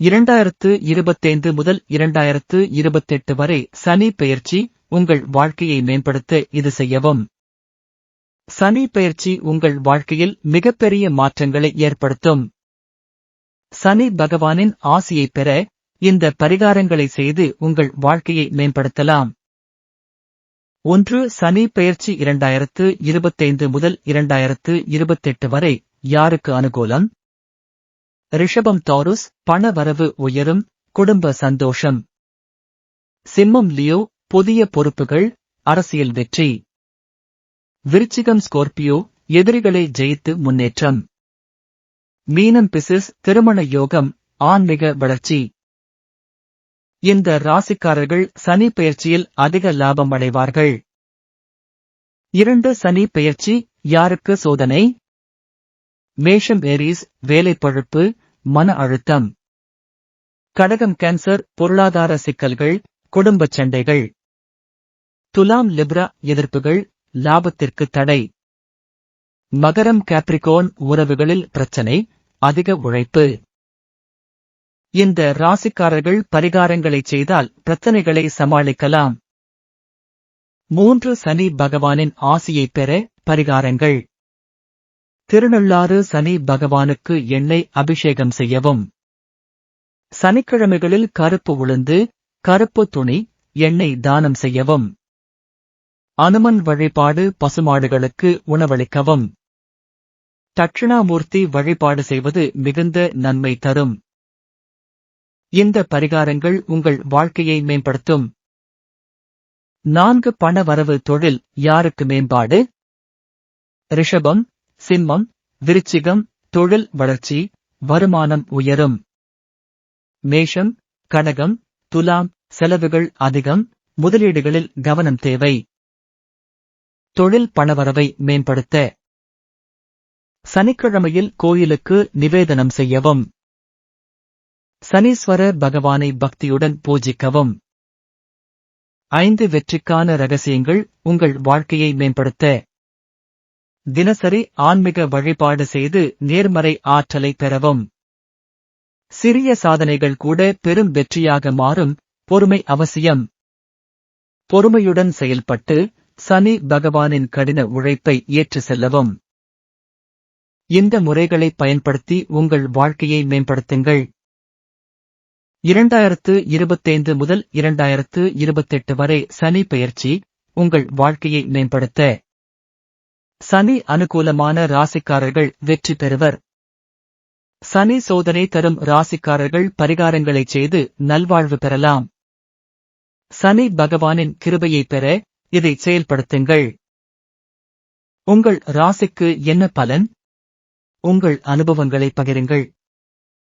இரண்டாயிரத்து இருபத்தைந்து முதல் இரண்டாயிரத்து இருபத்தெட்டு வரை சனி பெயர்ச்சி உங்கள் வாழ்க்கையை மேம்படுத்த இது செய்யவும். சனி பெயர்ச்சி உங்கள் வாழ்க்கையில் மிகப்பெரிய மாற்றங்களை ஏற்படுத்தும். சனி பகவானின் ஆசியை பெற இந்த பரிகாரங்களை செய்து உங்கள் வாழ்க்கையை மேம்படுத்தலாம். ஒன்று சனி பெயர்ச்சி இரண்டாயிரத்து இருபத்தைந்து முதல் இரண்டாயிரத்து இருபத்தெட்டு வரை யாருக்கு அனுகூலம்? ரிஷபம் தாருஸ் பண வரவு உயரும் குடும்ப சந்தோஷம். சிம்மம் லியோ புதிய பொறுப்புகள் அரசியல் வெற்றி. விருச்சிகம் ஸ்கோர்பியோ எதிரிகளை ஜெயித்து முன்னேற்றம். மீனம் பிசிஸ் திருமண யோகம் ஆன்மீக வளர்ச்சி. இந்த ராசிக்காரர்கள் சனி பெயர்ச்சியில் அதிக லாபம் அடைவார்கள். இரண்டு சனி பெயர்ச்சி யாருக்கு சோதனை? மேஷம் ஏரிஸ் வேலைப்பழுப்பு மன அழுத்தம். கடகம் கேன்சர் பொருளாதார சிக்கல்கள் குடும்பச் சண்டைகள். துலாம் லிப்ரா எதிர்ப்புகள் லாபத்திற்கு தடை. மகரம் கேப்ரிகோன் உறவுகளில் பிரச்சனை அதிக உழைப்பு. இந்த ராசிக்காரர்கள் பரிகாரங்களை செய்தால் பிரச்சனைகளை சமாளிக்கலாம். மூன்று சனி பகவானின் ஆசியைப் பெற பரிகாரங்கள். திருநள்ளாறு சனி பகவானுக்கு எண்ணெய் அபிஷேகம் செய்யவும். சனிக்கிழமைகளில் கருப்பு உளுந்து கருப்பு துணி எண்ணெய் தானம் செய்யவும். அனுமன் வழிபாடு பசுமாடுகளுக்கு உணவளிக்கவும். தட்சிணாமூர்த்தி வழிபாடு செய்வது மிகுந்த நன்மை தரும். இந்த பரிகாரங்கள் உங்கள் வாழ்க்கையை மேம்படுத்தும். நான்கு பண வரவு தொழில் யாருக்கு மேம்பாடு? ரிஷபம் சிம்மம் விருச்சிகம் தொழில் வளர்ச்சி வருமானம் உயரும். மேஷம் கனகம் துலாம் செலவுகள் அதிகம் முதலீடுகளில் கவனம் தேவை. தொழில் பணவரவை மேம்படுத்த. சனிக்கிழமையில் கோயிலுக்கு நிவேதனம் செய்யவும். சனீஸ்வர பகவானை பக்தியுடன் பூஜிக்கவும். ஐந்து வெற்றிக்கான ரகசியங்கள் உங்கள் வாழ்க்கையை மேம்படுத்த. தினசரி ஆன்மீக வழிபாடு செய்து நேர்மறை ஆற்றலை பெறவும். சிறிய சாதனைகள் கூட பெரும் வெற்றியாக மாறும் பொறுமை அவசியம். பொறுமையுடன் செயல்பட்டு சனி பகவானின் கடின உழைப்பை ஏற்று செல்லவும். இந்த முறைகளை பயன்படுத்தி உங்கள் வாழ்க்கையை மேம்படுத்துங்கள். இரண்டாயிரத்து இருபத்தைந்து முதல் இரண்டாயிரத்து இருபத்தெட்டு வரை சனி பெயர்ச்சி உங்கள் வாழ்க்கையை மேம்படுத்த. சனி அனுகூலமான ராசிக்காரர்கள் வெற்றி பெறுவர். சனி சோதனை தரும் ராசிக்காரர்கள் பரிகாரங்களைச் செய்து நல்வாழ்வு பெறலாம். சனி பகவானின் கிருபையை பெற இதை செயல்படுத்துங்கள். உங்கள் ராசிக்கு என்ன பலன்? உங்கள் அனுபவங்களை பகிருங்கள்.